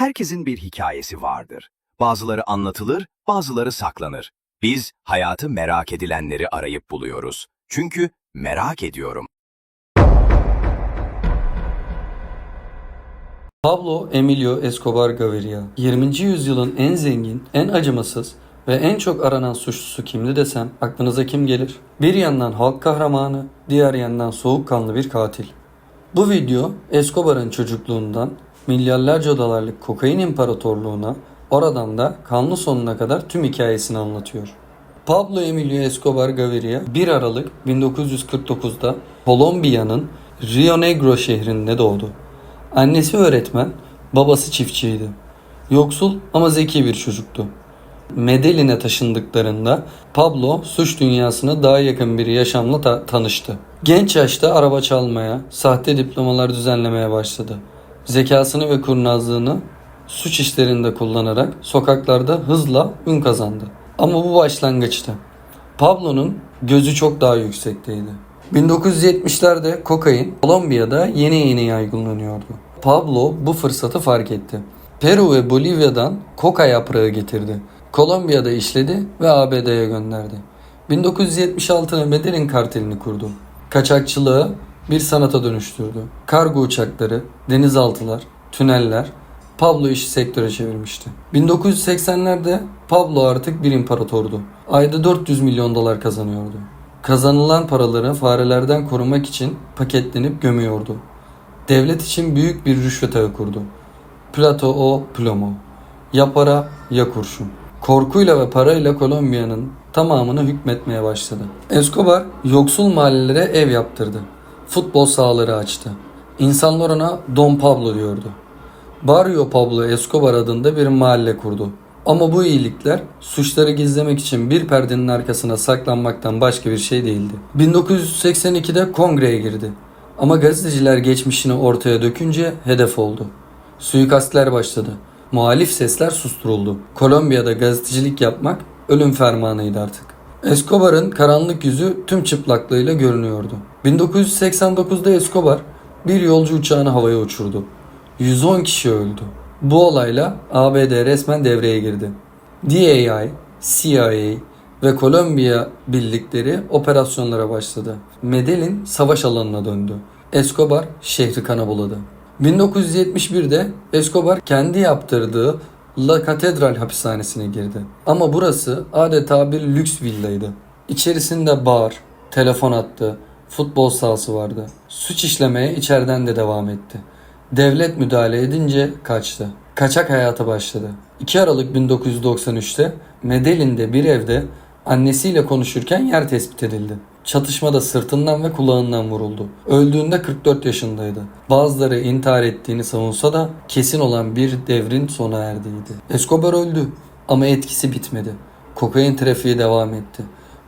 Herkesin bir hikayesi vardır. Bazıları anlatılır, bazıları saklanır. Biz hayatı merak edilenleri arayıp buluyoruz. Çünkü merak ediyorum. Pablo Emilio Escobar Gaviria 20. yüzyılın en zengin, en acımasız ve en çok aranan suçlusu kimdi desem aklınıza kim gelir? Bir yandan halk kahramanı, diğer yandan soğukkanlı bir katil. Bu video Escobar'ın çocukluğundan milyarlarca dolarlık kokain imparatorluğuna, oradan da kanlı sonuna kadar tüm hikayesini anlatıyor. Pablo Emilio Escobar Gaviria 1 Aralık 1949'da Kolombiya'nın Rio Negro şehrinde doğdu. Annesi öğretmen, babası çiftçiydi. Yoksul ama zeki bir çocuktu. Medellin'e taşındıklarında Pablo suç dünyasına daha yakın bir yaşamla ta- tanıştı. Genç yaşta araba çalmaya, sahte diplomalar düzenlemeye başladı. Zekasını ve kurnazlığını suç işlerinde kullanarak sokaklarda hızla ün kazandı. Ama bu başlangıçtı. Pablo'nun gözü çok daha yüksekteydi. 1970'lerde kokain Kolombiya'da yeni yeni yaygınlanıyordu. Pablo bu fırsatı fark etti. Peru ve Bolivya'dan koka yaprağı getirdi. Kolombiya'da işledi ve ABD'ye gönderdi. 1976'da Medellin kartelini kurdu. Kaçakçılığı bir sanata dönüştürdü. Kargo uçakları, denizaltılar, tüneller Pablo işi sektöre çevirmişti. 1980'lerde Pablo artık bir imparatordu. Ayda 400 milyon dolar kazanıyordu. Kazanılan paraları farelerden korumak için paketlenip gömüyordu. Devlet için büyük bir rüşvet ağı kurdu. Plato o plomo. Ya para ya kurşun. Korkuyla ve parayla Kolombiya'nın tamamını hükmetmeye başladı. Escobar yoksul mahallelere ev yaptırdı. Futbol sahaları açtı. İnsanlar ona Don Pablo diyordu. Barrio Pablo Escobar adında bir mahalle kurdu. Ama bu iyilikler suçları gizlemek için bir perdenin arkasına saklanmaktan başka bir şey değildi. 1982'de kongreye girdi. Ama gazeteciler geçmişini ortaya dökünce hedef oldu. Suikastler başladı. Muhalif sesler susturuldu. Kolombiya'da gazetecilik yapmak ölüm fermanıydı artık. Escobar'ın karanlık yüzü tüm çıplaklığıyla görünüyordu. 1989'da Escobar bir yolcu uçağını havaya uçurdu. 110 kişi öldü. Bu olayla ABD resmen devreye girdi. DAI, CIA ve Kolombiya birlikleri operasyonlara başladı. Medellin savaş alanına döndü. Escobar şehri kana buladı. 1971'de Escobar kendi yaptırdığı La Catedral hapishanesine girdi. Ama burası adeta bir lüks villaydı. İçerisinde bar, telefon hattı, futbol sahası vardı. Suç işlemeye içeriden de devam etti. Devlet müdahale edince kaçtı. Kaçak hayata başladı. 2 Aralık 1993'te Medellin'de bir evde annesiyle konuşurken yer tespit edildi. Çatışmada sırtından ve kulağından vuruldu. Öldüğünde 44 yaşındaydı. Bazıları intihar ettiğini savunsa da kesin olan bir devrin sona erdiydi. Escobar öldü ama etkisi bitmedi. Kokain trafiği devam etti.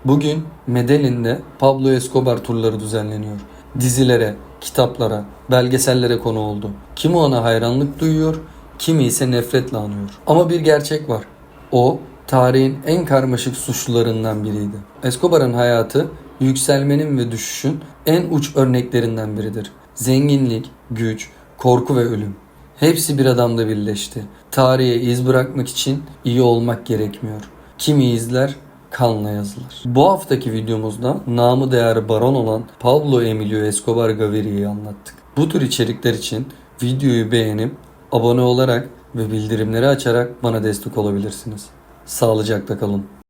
Bugün Medellin'de Pablo Escobar turları düzenleniyor. Dizilere, kitaplara, belgesellere konu oldu. Kimi ona hayranlık duyuyor, kimi ise nefretle anıyor. Ama bir gerçek var. O, tarihin en karmaşık suçlularından biriydi. Escobar'ın hayatı yükselmenin ve düşüşün en uç örneklerinden biridir. Zenginlik, güç, korku ve ölüm. Hepsi bir adamda birleşti. Tarihe iz bırakmak için iyi olmak gerekmiyor. Kimi izler, kanla yazılır. Bu haftaki videomuzda namı değer baron olan Pablo Emilio Escobar Gaviria'yı anlattık. Bu tür içerikler için videoyu beğenip abone olarak ve bildirimleri açarak bana destek olabilirsiniz. Sağlıcakla kalın.